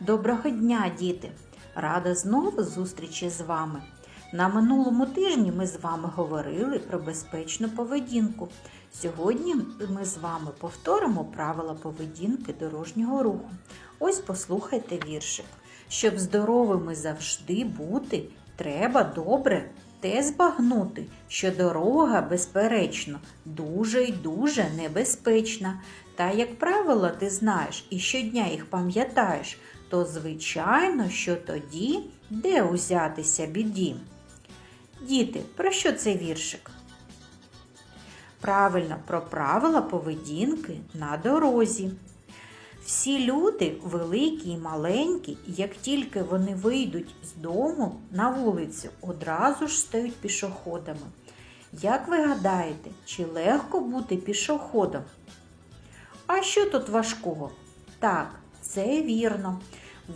Доброго дня, діти! Рада знову зустрічі з вами. На минулому тижні ми з вами говорили про безпечну поведінку. Сьогодні ми з вами повторимо правила поведінки дорожнього руху. Ось послухайте віршик. Щоб здоровими завжди бути, треба добре те збагнути, що дорога, безперечно, дуже й дуже небезпечна. Та, як правило, ти знаєш і щодня їх пам'ятаєш, то звичайно, що тоді де узятися біді. Діти, про що цей віршик? Правильно, про правила поведінки на дорозі. Всі люди, великі і маленькі, як тільки вони вийдуть з дому на вулицю, одразу ж стають пішоходами. Як ви гадаєте, чи легко бути пішоходом? А що тут важкого? Так, це вірно.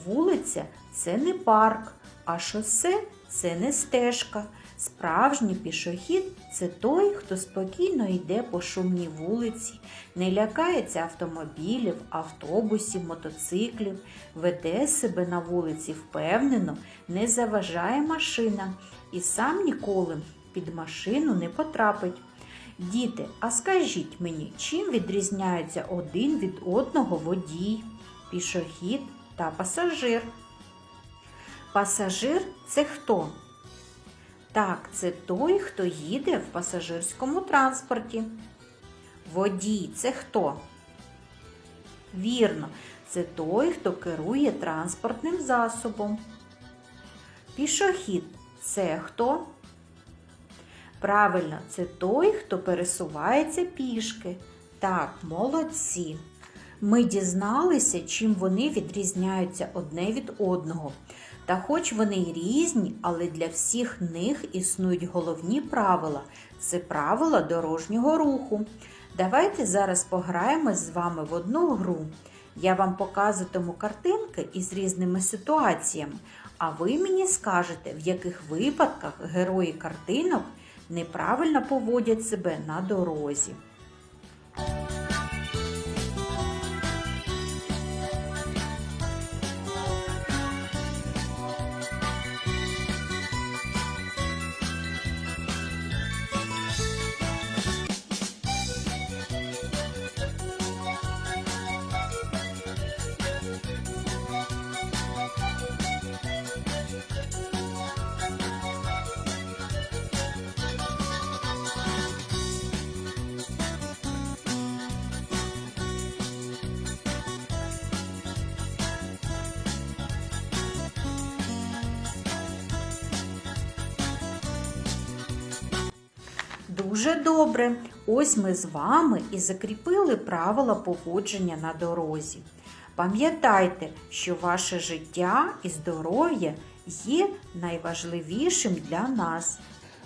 Вулиця це не парк, а шосе це не стежка. Справжній пішохід це той, хто спокійно йде по шумній вулиці, не лякається автомобілів, автобусів, мотоциклів, веде себе на вулиці впевнено, не заважає машинам і сам ніколи під машину не потрапить. Діти, а скажіть мені, чим відрізняються один від одного водій, пішохід та пасажир? Пасажир це хто? Так, це той, хто їде в пасажирському транспорті. Водій це хто? Вірно, це той, хто керує транспортним засобом. Пішохід це хто? Правильно, це той, хто пересувається пішки. Так, молодці. Ми дізналися, чим вони відрізняються одне від одного. Та хоч вони й різні, але для всіх них існують головні правила це правила дорожнього руху. Давайте зараз пограємо з вами в одну гру. Я вам показуватиму картинки із різними ситуаціями, а ви мені скажете, в яких випадках герої картинок неправильно поводять себе на дорозі. Дуже добре. Ось ми з вами і закріпили правила поводження на дорозі. Пам'ятайте, що ваше життя і здоров'я є найважливішим для нас.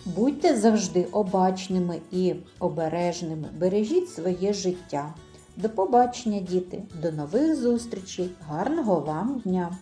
Будьте завжди обачними і обережними. Бережіть своє життя. До побачення, діти! До нових зустрічей! Гарного вам дня!